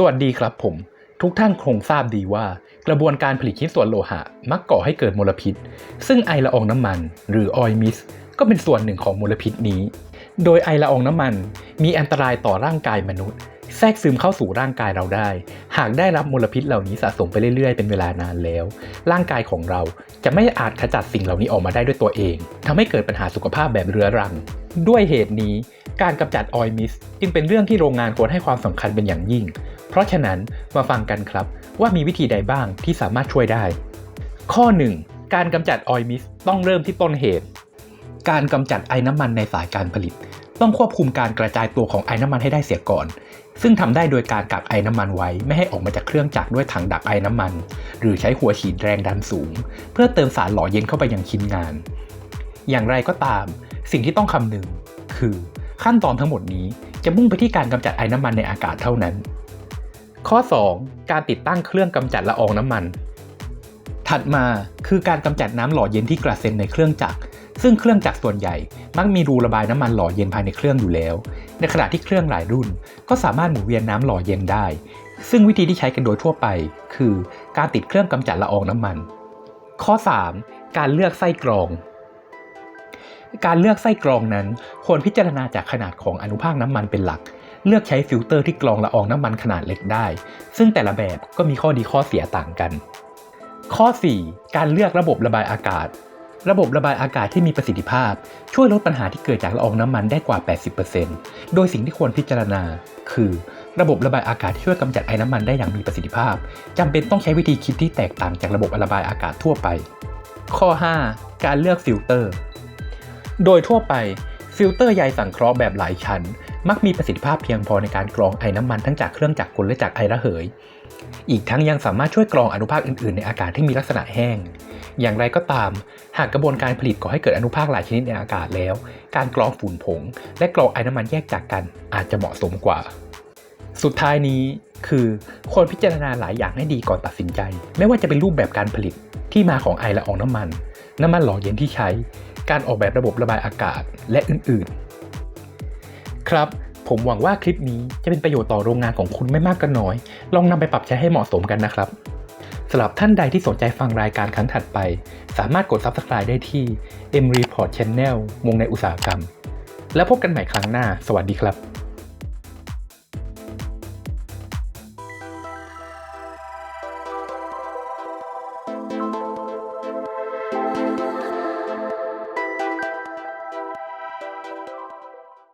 สวัสดีครับผม ทุกท่านคงทราบดีว่า กระบวนการผลิตชิ้นส่วนโลหะ มักก่อให้เกิดมลพิษ ซึ่งไอละอองน้ำมัน หรือออยมิสก็เป็นส่วนหนึ่งของมลพิษนี้ โดยไอละอองน้ำมัน มีอันตรายต่อร่างกายมนุษย์ แทรกซึมเข้าสู่ร่างกายเราได้ หากได้รับมลพิษเหล่านี้สะสมไปเรื่อยๆ เป็นเวลานานแล้ว ร่างกายของเราจะไม่อาจขจัดสิ่งเหล่านี้ออกมาได้ด้วยตัวเองทำให้เกิดปัญหาสุขภาพแบบเรื้อรัง ด้วยเหตุนี้การกำจัดออยมิสจึงเป็นเรื่องที่โรงงานควรให้ความสำคัญเป็นอย่างยิ่ง เพราะฉะนั้นมาฟังกันครับว่ามีวิธีใดบ้างที่สามารถช่วยได้ ข้อ 1. การกำจัดออยมิสต้องเริ่มที่ต้นเหตุ การกำจัดไอ้น้ำมันในสายการผลิต ต้องควบคุมการกระจายตัวของไอ้น้ำมันให้ได้เสียก่อน ซึ่งทำได้โดยการกักไอ้น้ำมันไว้ไม่ให้ออกมาจากเครื่องจักรด้วยถังดักไอ้น้ำมัน หรือใช้หัวฉีดแรงดันสูง เพื่อเติมสารหล่อเย็นเข้าไปยังชิ้นงาน อย่างไรก็ตาม สิ่งที่ต้องคำนึง คือ ขั้นตอนทั้งหมดนี้จะมุ่งไปที่การกำจัดไอ้น้ำมันในอากาศเท่านั้น ข้อ 2. การติดตั้งเครื่องกำจัดละอองน้ำมัน ถัดมาคือการกำจัดน้ำหล่อเย็นที่กระเซ็นในเครื่องจักร ซึ่งเครื่องจักรส่วนใหญ่ มักมีรูระบายน้ำมันหล่อเย็นภายในเครื่องอยู่แล้ว ในขณะที่เครื่องหลายรุ่น ก็สามารถหมุนเวียนน้ำหล่อเย็นได้ ซึ่งวิธีที่ใช้กันโดยทั่วไป คือการติดเครื่องกำจัดละอองน้ำมัน ข้อ 3. การเลือกไส้กรองการเลือกไส้กรองนั้นควรพิจารณาจากขนาดของอนุภาคน้ำมันเป็นหลัก เลือกใช้ฟิลเตอร์ที่กรองละอองน้ำมันขนาดเล็กได้ ซึ่งแต่ละแบบก็มีข้อดีข้อเสียต่างกัน ข้อ 4. การเลือกระบบระบายอากาศ ระบบระบายอากาศที่มีประสิทธิภาพ ช่วยลดปัญหาที่เกิดจากละอองน้ำมันได้กว่า 80%โดยสิ่งที่ควรพิจารณา คือ ระบบระบายอากาศที่ช่วยกำจัดไอ้น้ำมันได้อย่างมีประสิทธิภาพจำเป็นต้องใช้วิธีคิดที่แตกต่างจากระบบระบายอากาศทั่วไป ข้อ 5. การเลือกฟิลเตอร์ โดยทั่วไปฟิลเตอร์ใยสังเคราะห์แบบหลายชั้น มักมีประสิทธิภาพเพียงพอในการกรองไอ้น้ำมันทั้งจากเครื่องจักรกลและจากไอระเหย อีกทั้งยังสามารถช่วยกรองอนุภาคอื่นๆ ในอากาศที่มีลักษณะแห้ง อย่างไรก็ตาม หากกระบวนการผลิตก่อให้เกิดอนุภาคหลายชนิดในอากาศแล้ว การกรองฝุ่นผง และกรองไอ้น้ำมันแยกจากกันอาจจะเหมาะสมกว่า สุดท้ายนี้คือควรพิจารณาหลายอย่างให้ดีก่อนตัดสินใจ ไม่ว่าจะเป็นรูปแบบการผลิตที่มาของไอละอองน้ำมัน น้ำมันหล่อเย็นที่ใช้ การออกแบบระบบระบายอากาศและอื่นๆ ครับ ผมหวังว่าคลิปนี้จะเป็นประโยชน์ต่อโรงงานของคุณไม่มากก็น้อย ลองนำไปปรับใช้ให้เหมาะสมกันนะครับสำหรับท่านใดที่สนใจฟังรายการครั้งถัดไป สามารถกด Subscribe ได้ที่ M Report Channel วงในอุตสาหกรรม แล้วพบกันใหม่ครั้งหน้า สวัสดีครับ